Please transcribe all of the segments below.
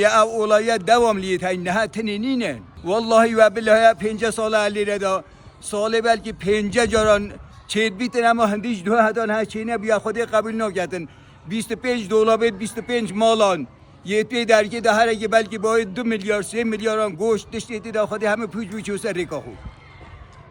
Ya olaya devamlıydı. Ne teninin. Vallahi ve billahi pence sal alir da. سال belki pence caran çet bitin ama hiç dua hadan her şeyine bir خود قبول نکردن 25 دلار به 25 مالان یه درگه ده هر که بلکه باید دو میلیارد سه میلیارد هم گوشت داشتی ده خودی همه پوچ پوچ و سر ریکاهو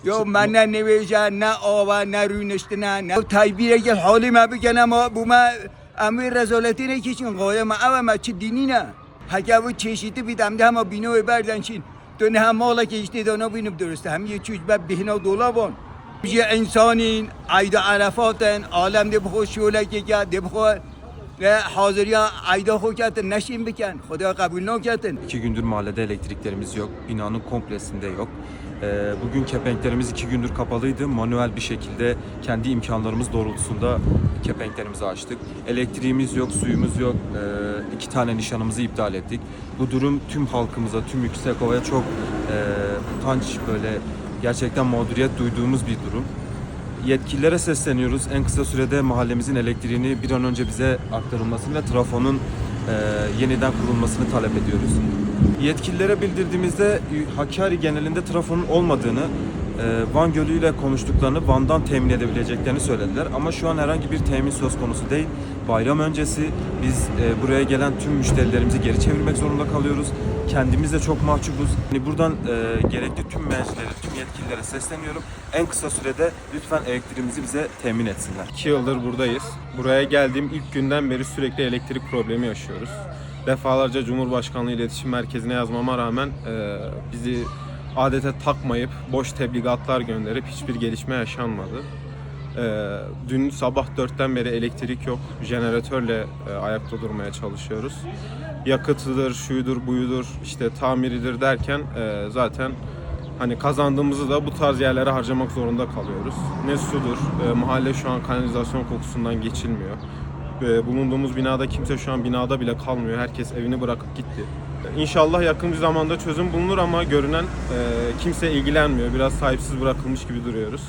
یا من نه نویجه نه آوا نه رونشته نه نه تایبیره که حالی ما بکنم ما بو ما امیر رزالتی نه کشین قایم ما اما ما چه دینی نه هکه و چشیتی بیدم ده همه بینو بردن چین تو نه هم مالا که اشتی دانا بینم درسته هم یه چوش بب بهنا دولا بان یه انسانین عیدا عرفاتن عالم ده بخو شوله که کرد ده بخو ve hazırya ayda hokatın neşin biken. Xuda kabul nokatın. İki gündür mahallede elektriklerimiz yok. Binanın komplesinde yok. Ee, bugün kepenklerimiz iki gündür kapalıydı. Manuel bir şekilde kendi imkanlarımız doğrultusunda kepenklerimizi açtık. Elektriğimiz yok, suyumuz yok. Ee, iki tane nişanımızı iptal ettik. Bu durum tüm halkımıza, tüm Yüksekova'ya çok e, utanç böyle gerçekten mağduriyet duyduğumuz bir durum. Yetkililere sesleniyoruz. En kısa sürede mahallemizin elektriğini bir an önce bize aktarılmasını ve trafonun e, yeniden kurulmasını talep ediyoruz. Yetkililere bildirdiğimizde Hakkari genelinde trafonun olmadığını, Van Gölü ile konuştuklarını Van'dan temin edebileceklerini söylediler. Ama şu an herhangi bir temin söz konusu değil. Bayram öncesi biz e, buraya gelen tüm müşterilerimizi geri çevirmek zorunda kalıyoruz. Kendimiz de çok mahcubuz. Yani buradan e, gerekli tüm mercilere, tüm yetkililere sesleniyorum. En kısa sürede lütfen elektriğimizi bize temin etsinler. 2 yıldır buradayız. Buraya geldiğim ilk günden beri sürekli elektrik problemi yaşıyoruz. Defalarca Cumhurbaşkanlığı İletişim Merkezi'ne yazmama rağmen e, bizi adete takmayıp boş tebligatlar gönderip hiçbir gelişme yaşanmadı. E, dün sabah 4'ten beri elektrik yok. Jeneratörle e, ayakta durmaya çalışıyoruz. Yakıtıdır, şuyudur, buyudur, işte tamiridir derken e, zaten Hani kazandığımızı da bu tarz yerlere harcamak zorunda kalıyoruz. Ne sudur, e, mahalle şu an kanalizasyon kokusundan geçilmiyor. Bulunduğumuz binada kimse şu an binada bile kalmıyor. Herkes evini bırakıp gitti. İnşallah yakın bir zamanda çözüm bulunur ama görünen e, kimse ilgilenmiyor. Biraz sahipsiz bırakılmış gibi duruyoruz.